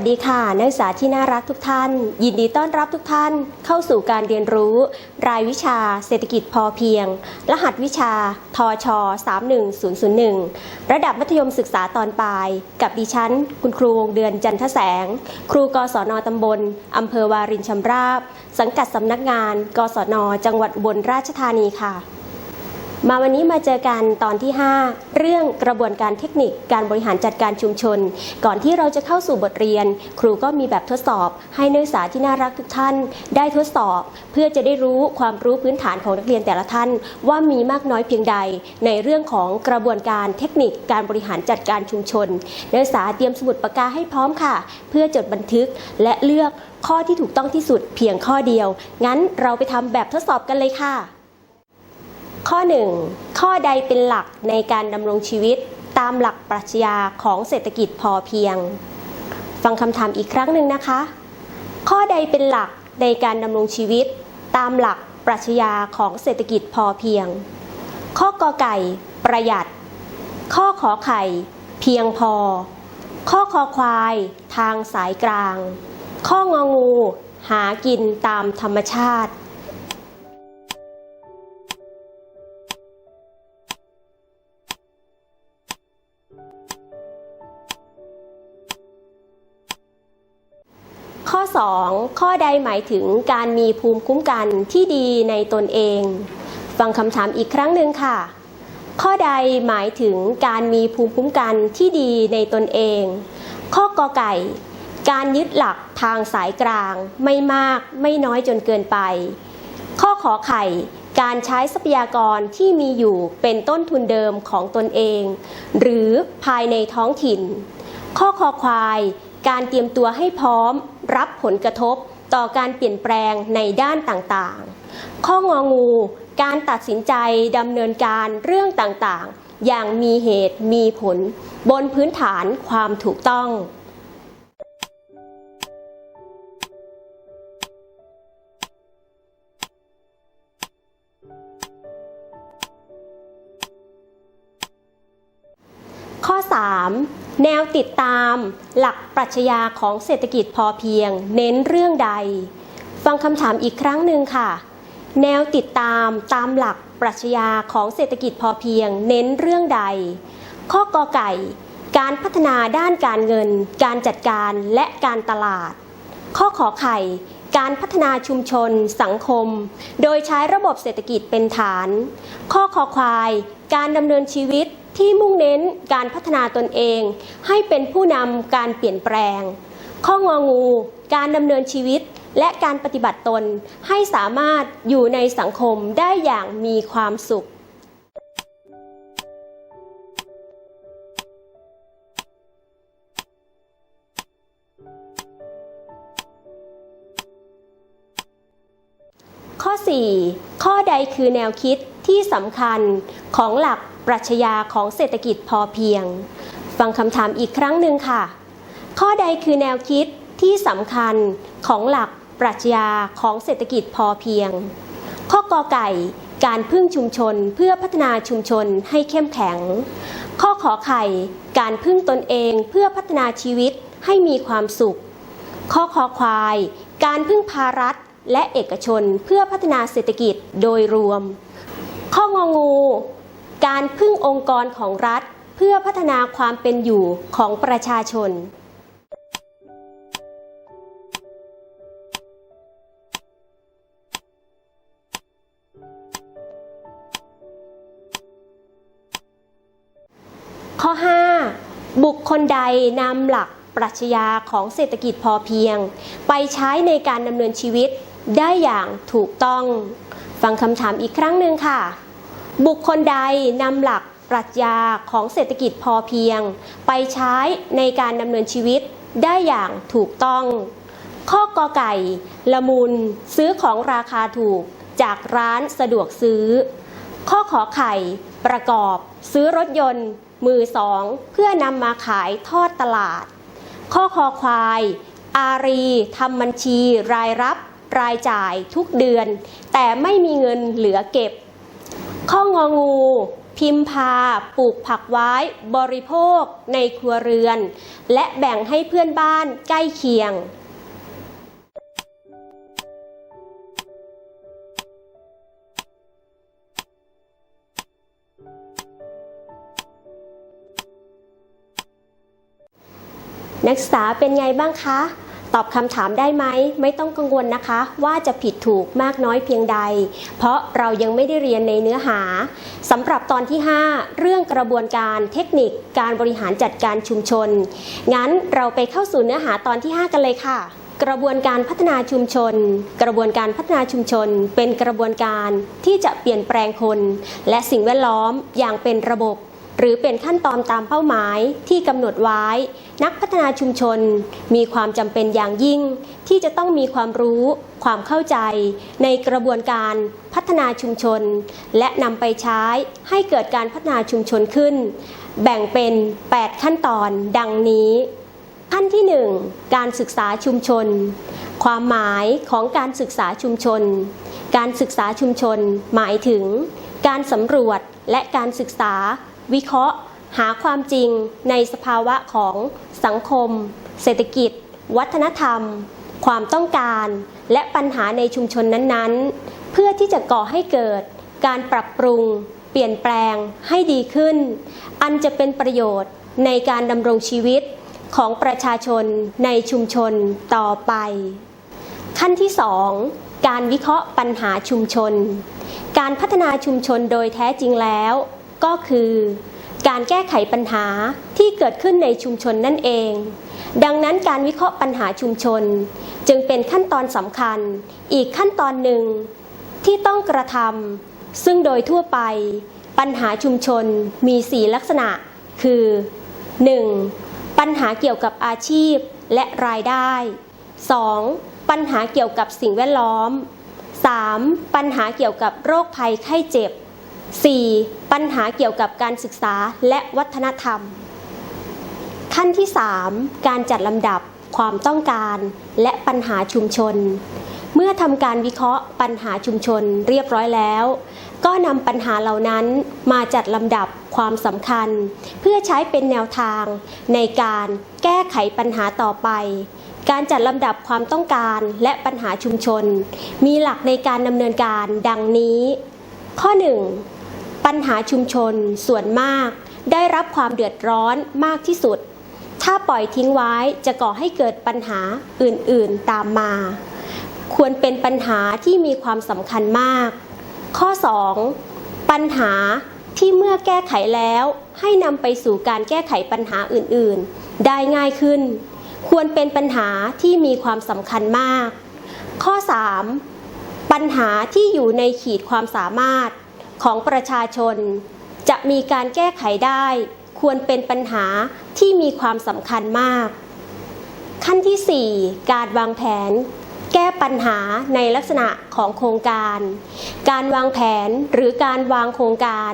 วัสดีค่ะ นักศึกษาที่น่ารักทุกท่าน ยินดีต้อนรับทุกท่าน เข้าสู่การเรียนรู้ รายวิชา เศรษฐกิจพอเพียง รหัสวิชา ทช 31001 ระดับมัธยมศึกษาตอนปลาย กับดิฉัน คุณครูวงเดือนจันทแสง ครูกศนตำบลอำเภอวารินชำราบ สังกัดสำนักงาน กศน จังหวัดอุบลราชธานีค่ะ มาวันนี้มาเจอกันตอนที่ 5 เรื่องกระบวนการเทคนิคการบริหารจัดการชุมชน ก่อนที่เราจะเข้าสู่บทเรียน ครูก็มีแบบทดสอบให้นักศึกษาที่น่ารักทุกท่าน ได้ทดสอบ เพื่อจะได้รู้ความรู้พื้นฐานของนักเรียนแต่ละท่าน ว่ามีมากน้อยเพียงใด ในเรื่องของกระบวนการเทคนิคการบริหารจัดการชุมชนนักศึกษาเตรียมสมุดปากกาให้พร้อมค่ะ เพื่อจดบันทึกและเลือกข้อที่ถูกต้องที่สุดเพียงข้อเดียว งั้นเราไปทำแบบทดสอบกันเลยค่ะ ข้อ 1 ข้อใดเป็นหลักในการดำรงชีวิตตามหลักปรัชญาของเศรษฐกิจพอเพียง ฟังคำถามอีกครั้งหนึ่งนะคะ ข้อใดเป็นหลักในการดำรงชีวิต ตามหลักปรัชญาของเศรษฐกิจพอเพียง ข้อกอไก่ ประหยัด ข้อขอไข่ เพียงพอ ข้อคอควาย ทางสายกลาง ข้ององู หากินตามธรรมชาติ 2 ข้อใดหมายถึงการมีภูมิคุ้มกันที่ดีในตนเอง ฟังคำถามอีกครั้งหนึ่งค่ะ ข้อใดหมายถึงการมีภูมิคุ้มกันที่ดีในตนเอง ข้อกอไก่ การยึดหลักทางสายกลาง ไม่มากไม่น้อยจนเกินไป ข้อขอไข่การใช้ทรัพยากรที่มีอยู่เป็นต้นทุนเดิมของตนเอง หรือภายในท้องถิ่น ข้อคอควาย การเตรียมตัวให้พร้อม รับผลกระทบต่อการเปลี่ยนแปลงในด้านต่างๆ ข้ององู การตัดสินใจดำเนินการเรื่องต่างๆ อย่างมีเหตุมีผล บนพื้นฐานความถูกต้อง แนวติดตามหลักปรัชญาของเศรษฐกิจพอเพียง เน้นเรื่องใด ฟังคำถามอีกครั้งหนึ่งค่ะ แนวติดตามตามหลักปรัชญาของเศรษฐกิจพอเพียง เน้นเรื่องใด ข้อกอไก่ การพัฒนาด้านการเงิน การจัดการและการตลาด ข้อขอไข่ การพัฒนาชุมชน สังคม โดยใช้ระบบเศรษฐกิจเป็นฐาน ข้อคอควาย การดำเนินชีวิต ที่มุ่งเน้นการพัฒนาตนเอง ให้เป็นผู้นำการเปลี่ยนแปลง ข้ององู การดำเนินชีวิตและการปฏิบัติตนให้สามารถอยู่ในสังคมได้อย่างมีความสุขข้อ 4 ข้อใดคือแนวคิดที่สำคัญของหลัก ปรัชญาของเศรษฐกิจพอเพียง ฟังคำถามอีกครั้งหนึ่งค่ะ ข้อใดคือแนวคิดที่สำคัญของหลักปรัชญาของเศรษฐกิจพอเพียง ข้อกอไก่การพึ่งชุมชนเพื่อพัฒนาชุมชนให้เข้มแข็ง ข้อขอไข่ การพึ่งตนเองเพื่อพัฒนาชีวิตให้มีความสุข ข้อคอควาย การพึ่งพารัฐและเอกชนเพื่อพัฒนาเศรษฐกิจโดยรวม ข้ององู การพึ่งองค์กรของรัฐ เพื่อพัฒนาความเป็นอยู่ของประชาชน ข้อ 5 บุคคลใดนำหลักปรัชญาของเศรษฐกิจพอเพียง ไปใช้ในการดำเนินชีวิตได้อย่างถูกต้อง ฟังคำถามอีกครั้งหนึ่งค่ะ บุคคลใดนำหลักปรัชญาของเศรษฐกิจพอเพียง ไปใช้ในการดำเนินชีวิตได้อย่างถูกต้อง ข้อกอไก่ ละมุนซื้อของราคาถูกจากร้านสะดวกซื้อ ข้อขอไข่ ประกอบ ซื้อรถยนต์ มือสองเพื่อนำมาขายทอดตลาด ข้อคอควาย อารีทำบัญชีรายรับ รายจ่ายทุกเดือน แต่ไม่มีเงินเหลือเก็บ ข้ององู พิมพาปลูกผักไว้บริโภคในครัวเรือน และแบ่งให้เพื่อนบ้านใกล้เคียงนักศึกษาเป็นไงบ้างคะ ตอบคำถามได้ไหมไม่ต้องกังวลนะคะ ว่าจะผิดถูกมากน้อยเพียงใด เพราะเรายังไม่ได้เรียนในเนื้อหาสำหรับตอนที่ 5 เรื่องกระบวนการเทคนิคการบริหารจัดการชุมชน งั้นเราไปเข้าสู่เนื้อหาตอนที่ 5 กันเลยค่ะกระบวนการพัฒนาชุมชน กระบวนการพัฒนาชุมชน เป็นกระบวนการที่จะเปลี่ยนแปลงคน และสิ่งแวดล้อมอย่างเป็นระบบ หรือเป็นขั้นตอนตามเป้าหมายที่กำหนดไว้ นักพัฒนาชุมชน มีความจำเป็นอย่างยิ่ง ที่จะต้องมีความรู้ ความเข้าใจ ในกระบวนการพัฒนาชุมชน และนำไปใช้ให้เกิดการพัฒนาชุมชนขึ้น แบ่งเป็น 8 ขั้นตอนดังนี้ขั้นที่ 1 การศึกษาชุมชน ความหมายของการศึกษาชุมชน การศึกษาชุมชนหมายถึง การสำรวจและการศึกษา วิเคราะห์ หาความจริงในสภาวะของสังคม เศรษฐกิจ วัฒนธรรม ความต้องการ และปัญหาในชุมชนนั้นๆ เพื่อที่จะก่อให้เกิดการปรับปรุง เปลี่ยนแปลงให้ดีขึ้น อันจะเป็นประโยชน์ในการดำรงชีวิตของประชาชนในชุมชนต่อไป ขั้นที่ 2 การวิเคราะห์ปัญหาชุมชน การพัฒนาชุมชนโดยแท้จริงแล้ว ก็คือ การแก้ไขปัญหาที่เกิดขึ้นในชุมชนนั่นเอง ดังนั้นการวิเคราะห์ปัญหาชุมชน จึงเป็นขั้นตอนสำคัญ อีกขั้นตอนหนึ่ง ที่ต้องกระทำซึ่งโดยทั่วไป ปัญหาชุมชนมี 4 ลักษณะ คือ 1. ปัญหาเกี่ยวกับอาชีพและรายได้ 2. ปัญหาเกี่ยวกับสิ่งแวดล้อม 3. ปัญหาเกี่ยวกับโรคภัยไข้เจ็บ 4. ปัญหาเกี่ยวกับการศึกษาและวัฒนธรรม ขั้นที่ 3 การจัดลำดับความต้องการและปัญหาชุมชน เมื่อทำการวิเคราะห์ปัญหาชุมชนเรียบร้อยแล้ว ก็นำปัญหาเหล่านั้นมาจัดลำดับความสำคัญ เพื่อใช้เป็นแนวทาง ในการแก้ไขปัญหาต่อไป การจัดลำดับความต้องการและปัญหาชุมชน มีหลักในการดำเนินการดังนี้ ข้อ 1. ปัญหาชุมชนส่วนมาก ได้รับความเดือดร้อนมากที่สุด ถ้าปล่อยทิ้งไว้จะก่อให้เกิดปัญหาอื่นๆตามมา ควรเป็นปัญหาที่มีความสำคัญมาก ข้อ 2. ปัญหาที่เมื่อแก้ไขแล้วให้นำไปสู่การแก้ไขปัญหาอื่นๆ ได้ง่ายขึ้น ควรเป็นปัญหาที่มีความสำคัญมาก ข้อ 3. ปัญหาที่อยู่ในขีดความสามารถ ของประชาชน จะมีการแก้ไขได้ ควรเป็นปัญหาที่มีความสำคัญมาก ขั้นที่ 4 การวางแผน แก้ปัญหาในลักษณะของโครงการ การวางแผนหรือการวางโครงการ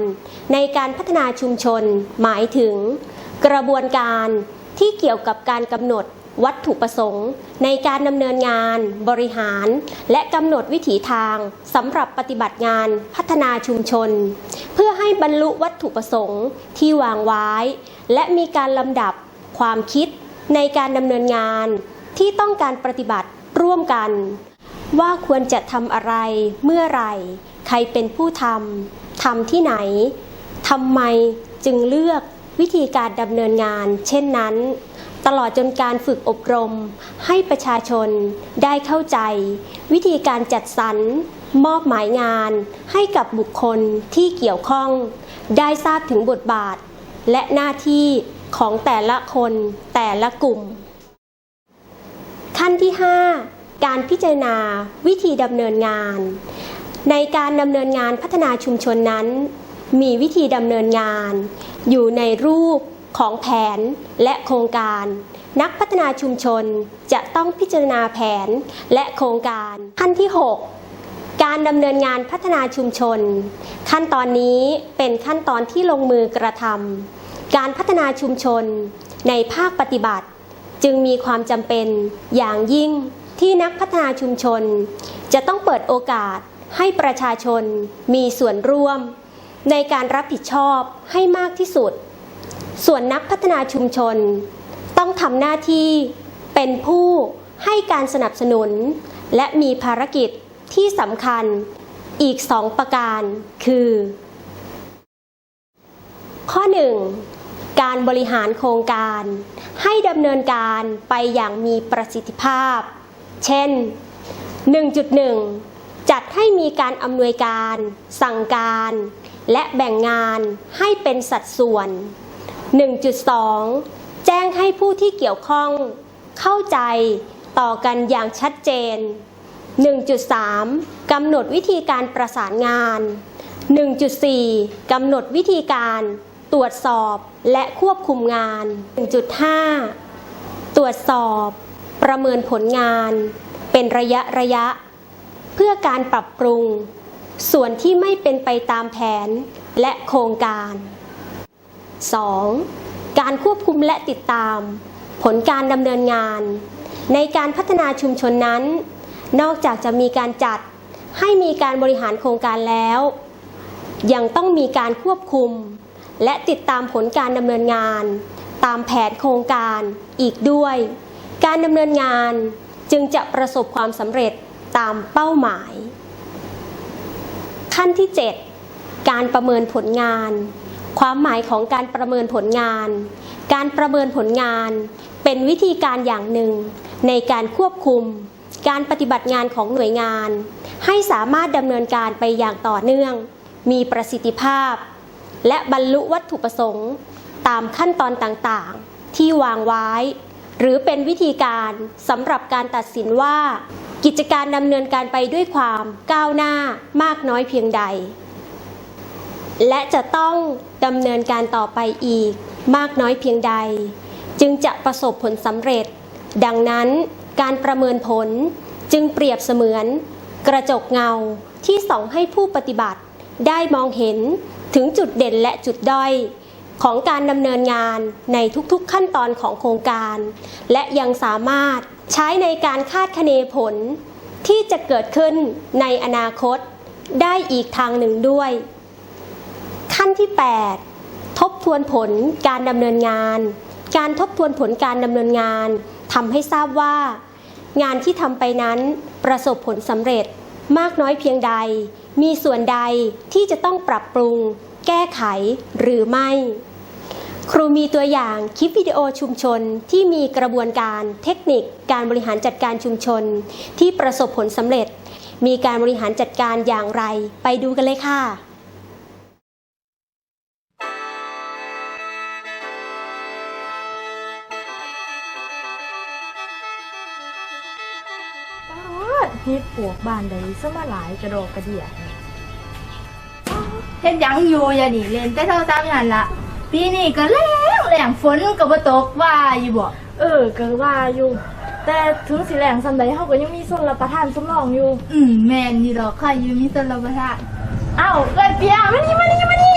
ในการพัฒนาชุมชนหมายถึง กระบวนการที่เกี่ยวกับการกำหนด วัตถุประสงค์ ในการดำเนินงาน บริหาร และกำหนดวิถีทางสำหรับปฏิบัติงานพัฒนาชุมชน เพื่อให้บรรลุวัตถุประสงค์ที่วางไว้ และมีการลำดับความคิดในการดำเนินงานที่ต้องการปฏิบัติร่วมกัน ว่าควรจะทำอะไรเมื่อไรใครเป็นผู้ทำทำที่ไหนทำไมจึงเลือกวิธีการดำเนินงาน เช่นนั้น ตลอดจนการฝึกอบรม ให้ประชาชนได้เข้าใจ วิธีการจัดสรรมอบหมายงาน ให้กับบุคคลที่เกี่ยวข้อง ได้ทราบถึงบทบาท และหน้าที่ของแต่ละคนแต่ละกลุ่ม ขั้นที่ 5 การพิจารณาวิธีดำเนินงาน ในการดำเนินงานพัฒนาชุมชนนั้น มีวิธีดำเนินงาน อยู่ในรูป ของแผนและโครงการ นักพัฒนาชุมชนจะต้องพิจารณาแผนและโครงการ ขั้นที่ 6 การดำเนินงานพัฒนาชุมชน ขั้นตอนนี้เป็นขั้นตอนที่ลงมือกระทำการพัฒนาชุมชน ในภาคปฏิบัติ จึงมีความจำเป็นอย่างยิ่งที่นักพัฒนาชุมชน จะต้องเปิดโอกาสให้ประชาชนมีส่วนร่วม ในการรับผิดชอบให้มากที่สุด ส่วนนักพัฒนาชุมชน ต้องทำหน้าที่เป็นผู้ให้การสนับสนุน และมีภารกิจที่สำคัญอีกสองประการคือ ข้อ 1. การบริหารโครงการ ให้ดำเนินการไปอย่างมีประสิทธิภาพ เช่น 1.1 จัดให้มีการอำนวยการ สั่งการ และแบ่งงานให้เป็นสัดส่วน 1.2 แจ้งให้ผู้ที่เกี่ยวข้อง เข้าใจต่อกันอย่างชัดเจน 1.3 กำหนดวิธีการประสานงาน 1.4 กำหนดวิธีการตรวจสอบและควบคุมงาน 1.5 ตรวจสอบ ประเมินผลงาน เป็นระยะระยะ เพื่อการปรับปรุง ส่วนที่ไม่เป็นไปตามแผนและโครงการ 2. การควบคุมและติดตาม ผลการดำเนินงาน ในการพัฒนาชุมชนนั้น นอกจากจะมีการจัดให้มีการบริหารโครงการแล้ว ยังต้องมีการควบคุม และติดตามผลการดำเนินงาน ตามแผนโครงการอีกด้วย การดำเนินงานจึงจะประสบความสำเร็จตามเป้าหมาย ขั้นที่ 7 การประเมินผลงาน ความหมายของการประเมินผลงาน การประเมินผลงาน เป็นวิธีการอย่างหนึ่ง ในการควบคุม การปฏิบัติงานของหน่วยงาน ให้สามารถดำเนินการไปอย่างต่อเนื่อง มีประสิทธิภาพ และบรรลุวัตถุประสงค์ ตามขั้นตอนต่างๆ ที่วางไว้ หรือเป็นวิธีการสำหรับการตัดสินว่า กิจการดำเนินการไปด้วยความก้าวหน้ามากน้อยเพียงใด และจะต้องดำเนินการต่อไปอีกมากน้อยเพียงใด จึงจะประสบผลสำเร็จ ดังนั้นการประเมินผลจึงเปรียบเสมือน กระจกเงาที่ส่องให้ผู้ปฏิบัติ ได้มองเห็นถึงจุดเด่นและจุดด้อย ของการดำเนินงานในทุกๆขั้นตอนของโครงการ และยังสามารถใช้ในการคาดคะเนผล ที่จะเกิดขึ้นในอนาคต ได้อีกทางหนึ่งด้วย ขั้นที่ 8 ทบทวนผลการดำเนินงาน การทบทวนผลการดำเนินงานทำให้ทราบว่า งานที่ทำไปนั้นประสบผลสำเร็จมากน้อยเพียงใด มีส่วนใดที่จะต้องปรับปรุง แก้ไขหรือไม่ ครูมีตัวอย่างคลิปวิดีโอชุมชนที่มีกระบวนการเทคนิค การบริหารจัดการชุมชน ที่ประสบผลสำเร็จ มีการบริหารจัดการอย่างไร ไปดูกันเลยค่ะ วกบ้านใดซะมาหลายกระดอกกระเดียเนี่ยเฮ็ดหยังอยู่อย่าหนีเล่นแต่โทรศัพท์นั่นละปีนี้ก็แรงแรงฝนก็บ่ตกว่าอยู่บ่เออก็ว่าอยู่ แต่ถึงสิแหลงสันใดเฮาก็ยังมีส่วนรับประทานสำรองอยู่ อืมแม่นอยู่ดอกค่ะอยู่มีสารพัดเอ้าเอ้ยเปียมานี่มานี่มานี่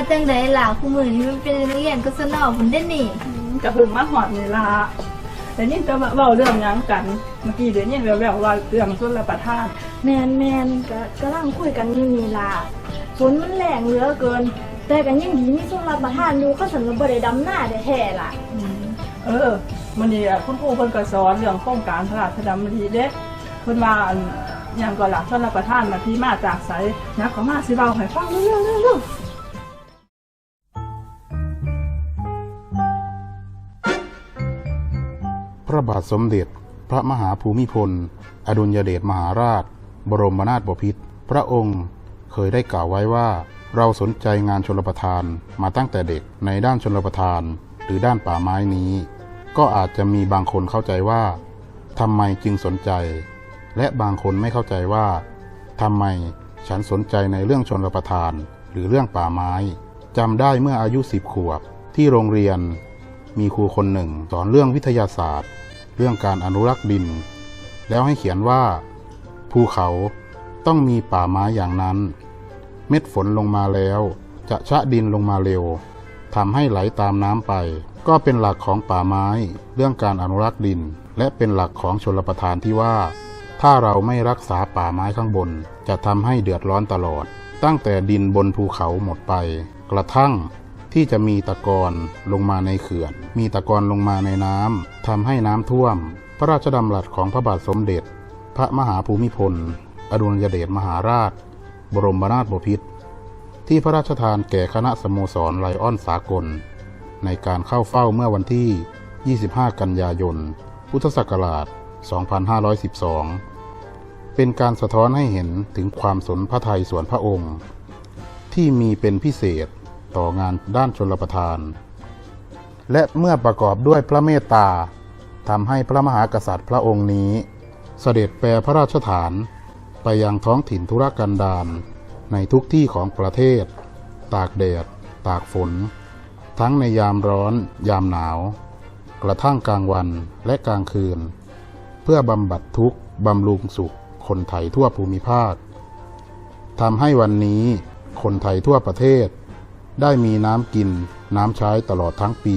ว่าจังไดล่ะคู่มือนี้มันเป็นนักเรียนก็สนอผมได้นี่กระหึ่มมาหอดนี่ละแต่นี่จะมาเว้าเรื่องหยังกัน เมื่อกี้เดี๋ยวนี้แววๆว่าเรื่องส่วนรับประทานแมนแมนก็กำลังคุยกันอยู่นี่ล่ะฝนมันแรงเหลือเกิน แต่กันยังดีมีส่วนรับประทานอยู่เขาสันก็บ่ได้ดำหน้าได้แท้ๆล่ะเออมันนี่อะคุณครูเพิ่นก็สอนเรื่องโครงการพระราชดำริเด้เพิ่นว่าอันหยังก็หลักส่วนรับประทานนะที่มาจากไสนะขอมาสิเว้าให้ฟังเรื่องๆๆ ระบาทสมเด็จ พระมหาภูมิพล อดุลยเดชมหาราช บรมนาถบพิตรพระองค์เคยได้กล่าวไว้ว่า เราสนใจงานชลประทานมาตั้งแต่เด็กในด้านชลประทาน หรือด้านป่าไม้นี้ ก็อาจจะมีบางคนเข้าใจว่าทำไมจึงสนใจ และบางคนไม่เข้าใจว่าทำไมฉันสนใจในเรื่องชนรประทาน หรือเรื่องป่าไม้จำได้เมื่ออายุสิบขวบที่โรงเรียน มีครูคนหนึ่ง สอนเรื่องวิทยาศาสตร์ เรื่องการอนุรักษ์ดิน แล้วให้เขียนว่า ภูเขาต้องมีป่าไม้อย่างนั้น เม็ดฝนลงมาแล้ว จะชะดินลงมาเร็วทำให้ไหลตามน้ำไป ก็เป็นหลักของป่าไม้ เรื่องการอนุรักษ์ดิน และเป็นหลักของชลประทานที่ว่า ถ้าเราไม่รักษาป่าไม้ข้างบน จะทำให้เดือดร้อนตลอด ตั้งแต่ดินบนภูเขาหมดไป กระทั่ง ที่จะมีตะกอนลงมาในเขื่อน มีตะกอนลงมาในน้ำทำให้น้ำท่วม พระราชดำรัสของพระบาทสมเด็จ พระมหาภูมิพล อดุลยเดชมหาราช บรมนาถบพิตรที่พระราชทานแก่คณะสโมสรไลออนสากล ในการเข้าเฝ้าเมื่อวันที่ 25 กันยายน พุทธศักราช 2512 เป็นการสะท้อนให้เห็นถึงความสนพระไทยส่วนพระองค์ ที่มีเป็นพิเศษ ต่องานด้านชนประทาน และเมื่อประกอบด้วยพระเมตตาทำให้พระมหากษัตริย์พระองค์นี้ เสด็จแปรพระราชฐานไปยังท้องถิ่นธุรกันดารในทุกที่ของประเทศ ตากแดด ตากฝน ทั้งในยามร้อน ยามหนาว กระทั่งกลางวันและกลางคืน เพื่อบำบัดทุกข์บำรุงสุข คนไทยทั่วภูมิภาคทำให้วันนี้คนไทยทั่วประเทศ ได้มีน้ำกินน้ำใช้ตลอดทั้งปี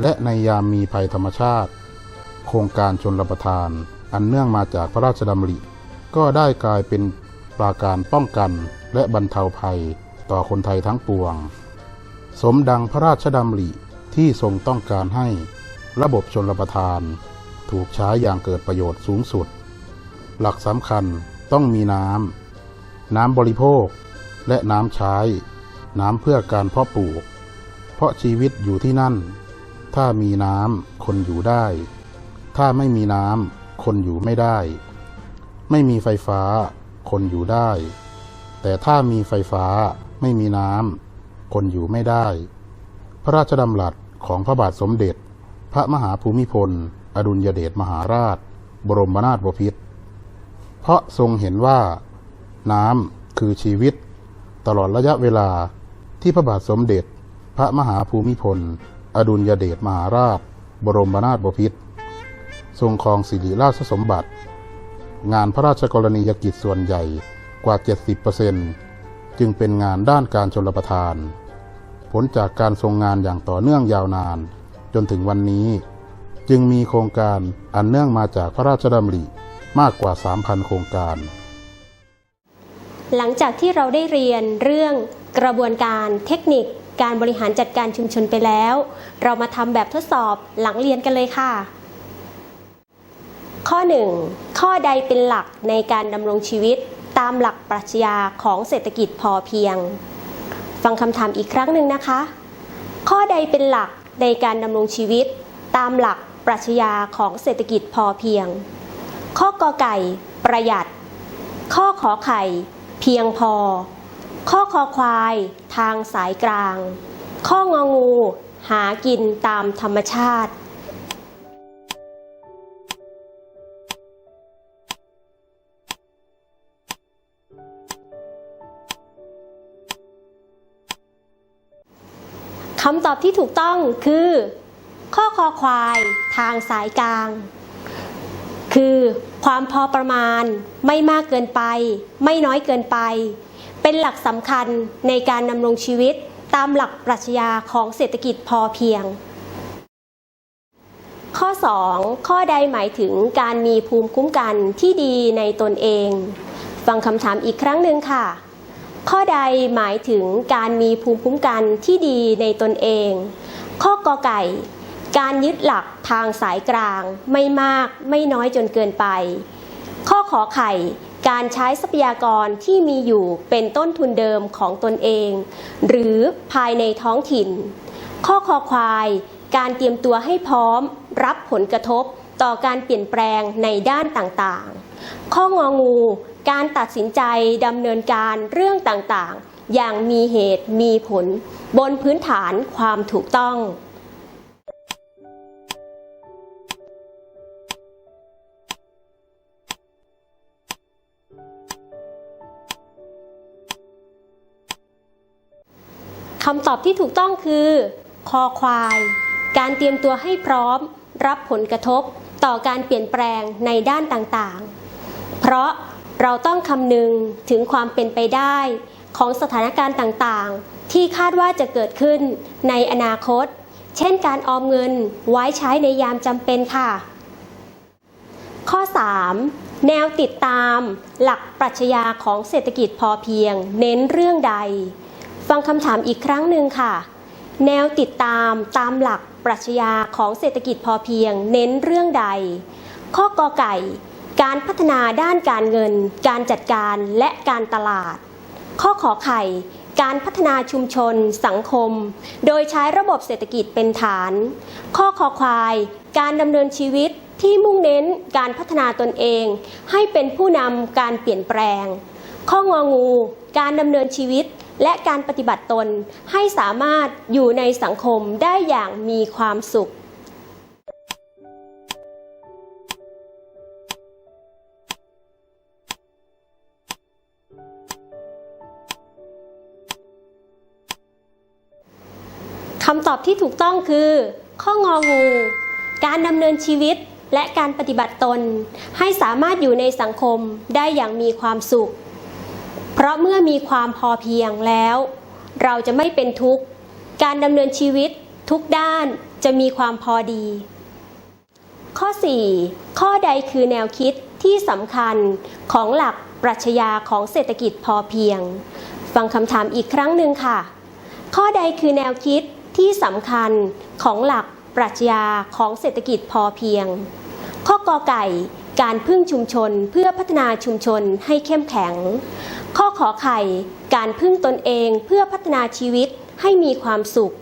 และในยามมีภัยธรรมชาติ โครงการชนรประทาน อันเนื่องมาจากพระราชดำริ ก็ได้กลายเป็นปราการป้องกันและบรรเทาภัยต่อคนไทยทั้งปวง สมดังพระราชดำริที่ทรงต้องการให้ระบบชนรประทาน ถูกใช้อย่างเกิดประโยชน์สูงสุด หลักสำคัญต้องมีน้ำน้ำบริโภคและน้ำใช้ น้ำเพื่อการเพาะปลูก เพราะชีวิตอยู่ที่นั่น ถ้ามีน้ำคนอยู่ได้ ถ้าไม่มีน้ำคนอยู่ไม่ได้ ไม่มีไฟฟ้า คนอยู่ได้ แต่ถ้ามีไฟฟ้าไม่มีน้ำคนอยู่ไม่ได้ พระราชดำรัสของพระบาทสมเด็จ พระมหาภูมิพล อดุลยเดชมหาราช บรมนาถบพิตรเพราะทรงเห็นว่า น้ำคือชีวิต ตลอดระยะเวลา ที่พระบาทสมเด็จ พระมหาภูมิพล อดุลยเดชมหาราช บรมนาถบพิตรทรงครองสิริราชสมบัติ งานพระราชกรณียกิจส่วนใหญ่กว่า 70%จึงเป็นงานด้านการชลประทาน ผลจากการทรงงานอย่างต่อเนื่องยาวนาน จนถึงวันนี้ จึงมีโครงการอันเนื่องมาจากพระราชดำริมากกว่า 3,000 โครงการ หลังจากที่เราได้เรียนเรื่อง กระบวนการเทคนิคการบริหารจัดการชุมชนไปแล้ว เรามาทำแบบทดสอบหลังเรียนกันเลยค่ะ ข้อ 1 ข้อใดเป็นหลักในการดำรงชีวิตตามหลักปรัชญาของเศรษฐกิจพอเพียง ฟังคำถามอีกครั้งหนึ่งนะคะ ข้อใดเป็นหลักในการดำรงชีวิต ตามหลักปรัชญาของเศรษฐกิจพอเพียง ข้อกอไก่ ประหยัด ข้อขอไข่ เพียงพอ ข้อคอควาย ทางสายกลาง ข้ององู หากินตามธรรมชาติ คำตอบที่ถูกต้องคือ ข้อคอควาย ทางสายกลาง คือความพอประมาณ ไม่มากเกินไป ไม่น้อยเกินไป เป็นหลักสำคัญในการดำรงชีวิตตามหลักปรัชญาของเศรษฐกิจพอเพียง ข้อ 2 ข้อใดหมายถึงการมีภูมิคุ้มกันที่ดีในตนเอง ฟังคำถามอีกครั้งหนึ่งค่ะ ข้อใดหมายถึงการมีภูมิคุ้มกันที่ดีในตนเอง ข้อกอไก่ การยึดหลักทางสายกลาง ไม่มากไม่น้อยจนเกินไป ข้อขอไข่ การใช้ทรัพยากรที่มีอยู่เป็นต้นทุนเดิมของตนเอง หรือภายในท้องถิ่น ข้อคอควายการเตรียมตัวให้พร้อม รับผลกระทบต่อการเปลี่ยนแปลงในด้านต่างๆ ข้ององู การตัดสินใจดำเนินการเรื่องต่างๆ อย่างมีเหตุมีผล บนพื้นฐานความถูกต้องำตอบที่ถูกต้องคือ คอควาย การเตรียมตัวให้พร้อม รับผลกระทบต่อการเปลี่ยนแปลงในด้านต่างๆ เพราะเราต้องคำนึงถึงความเป็นไปได้ของสถานการณ์ต่างๆ ที่คาดว่าจะเกิดขึ้นในอนาคต เช่นการออมเงินไว้ใช้ในยามจำเป็นค่ะ ข้อ 3. แนวติดตาม หลักปรัชญาของเศรษฐกิจพอเพียง เน้นเรื่องใด ฟังคำถามอีกครั้งหนึ่งค่ะ แนวติดตามตามหลักปรัชญาของเศรษฐกิจพอเพียง เน้นเรื่องใด ข้อกอไก่ การพัฒนาด้านการเงิน การจัดการและการตลาด ข้อขอไข่ การพัฒนาชุมชน สังคม โดยใช้ระบบเศรษฐกิจเป็นฐาน ข้อคอควาย การดำเนินชีวิตที่มุ่งเน้นการพัฒนาตนเอง ให้เป็นผู้นำการเปลี่ยนแปลง ข้ององู การดำเนินชีวิต และการปฏิบัติตนให้สามารถอยู่ในสังคมได้อย่างมีความสุขคำตอบที่ถูกต้องคือ ข้ององู การดำเนินชีวิตและการปฏิบัติตน ให้สามารถอยู่ในสังคมได้อย่างมีความสุข เพราะเมื่อมีความพอเพียงแล้ว เราจะไม่เป็นทุกข์ การดำเนินชีวิตทุกด้านจะมีความพอดี ข้อ 4 ข้อใดคือแนวคิดที่สำคัญของหลักปรัชญาของเศรษฐกิจพอเพียง ฟังคำถามอีกครั้งหนึ่งค่ะ ข้อใดคือแนวคิดที่สำคัญของหลักปรัชญาของเศรษฐกิจพอเพียง ข้อกอไก่ การพึ่งชุมชนเพื่อพัฒนาชุมชนให้เข้มแข็ง ข้อขอไข่ การพึ่งตนเองเพื่อพัฒนาชีวิตให้มีความสุข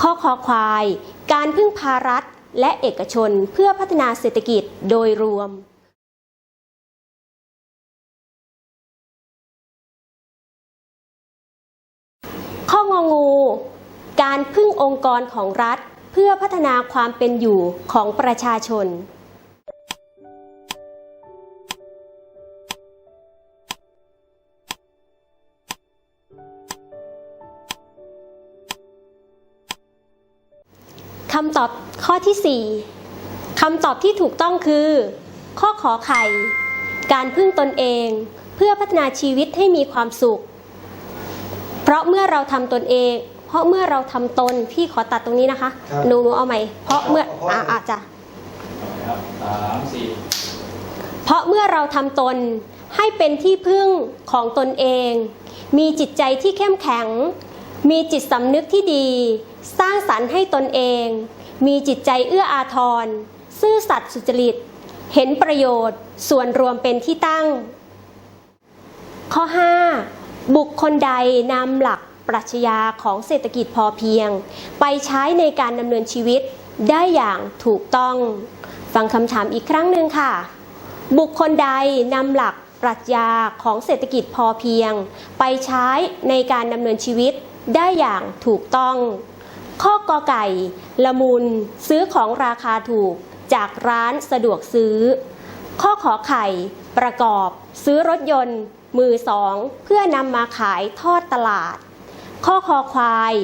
ข้อคอควาย การพึ่งพารัฐและเอกชนเพื่อพัฒนาเศรษฐกิจโดยรวมข้ององู การพึ่งองค์กรของรัฐ เพื่อพัฒนาความเป็นอยู่ของประชาชนำตอบข้อที่ 4คำตอบที่ถูกต้องคือ ข้อขอไข่ การพึ่งตนเอง เพื่อพัฒนาชีวิตให้มีความสุข เพราะเมื่อเราทำตนเอง เพราะเมื่อเราทำตนพี่ขอตัดตรงนี้นะคะครับหนูหนูเอาใหม่เพราะเมื่อเพราะอ่าอาจจะครับสามสี่เพราะเมื่อเราทำตนให้เป็นที่พึ่งของตนเอง มีจิตใจที่เข้มแข็ง มีจิตสำนึกที่ดี สร้างสรรค์ให้ตนเอง มีจิตใจเอื้ออาทร ซื่อสัตย์สุจริต เห็นประโยชน์ส่วนรวมเป็นที่ตั้ง ข้อ 5 บุคคลใดนำหลักปรัชญาของเศรษฐกิจพอเพียง ไปใช้ในการดำเนินชีวิตได้อย่างถูกต้อง ฟังคำถามอีกครั้งหนึ่งค่ะ บุคคลใดนำหลักปรัชญาของเศรษฐกิจพอเพียง ไปใช้ในการดำเนินชีวิตได้อย่างถูกต้อง ข้อกอไก่ ละมุน ซื้อของราคาถูก จากร้านสะดวกซื้อ ข้อขอไข่ ประกอบ ซื้อรถยนต์ มือสอง เพื่อนำมาขายทอดตลาด ข้อคอควาย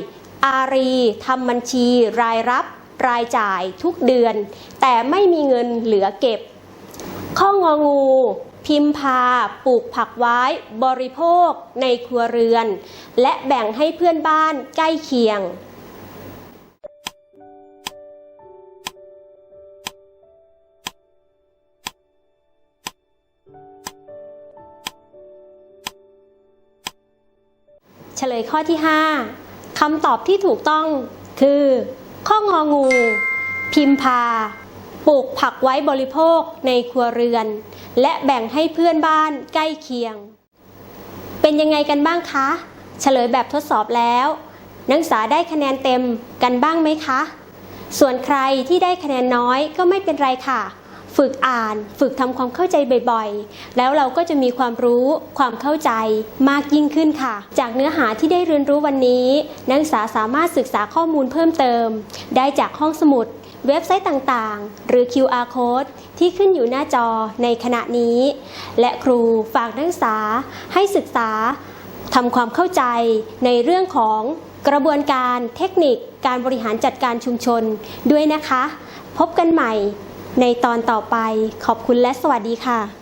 อารีทำบัญชีรายรับ รายจ่ายทุกเดือน แต่ไม่มีเงินเหลือเก็บ ข้ององูพิมพาปลูกผักไว้บริโภคในครัวเรือน และแบ่งให้เพื่อนบ้านใกล้เคียง เฉลยข้อที่ 5คำตอบที่ถูกต้องคือ ข้ององู พิมพา ปลูกผักไว้บริโภคในครัวเรือน และแบ่งให้เพื่อนบ้านใกล้เคียง เป็นยังไงกันบ้างคะ เฉลยแบบทดสอบแล้ว นักศึกษาได้คะแนนเต็มกันบ้างไหมคะ ส่วนใครที่ได้คะแนนน้อยก็ไม่เป็นไรค่ะ ฝึกอ่าน ฝึกทำความเข้าใจบ่อยๆ แล้วเราก็จะมีความรู้ความเข้าใจมากยิ่งขึ้นค่ะ จากเนื้อหาที่ได้เรียนรู้วันนี้ นักศึกษาสามารถศึกษาข้อมูลเพิ่มเติม ได้จากห้องสมุด เว็บไซต์ต่างๆ หรือ QR code ที่ขึ้นอยู่หน้าจอในขณะนี้ และครูฝากนักศึกษาให้ศึกษาทำความเข้าใจในเรื่องของกระบวนการเทคนิคการบริหารจัดการชุมชนด้วยนะคะ พบกันใหม่ ในตอนต่อไปขอบคุณและสวัสดีค่ะ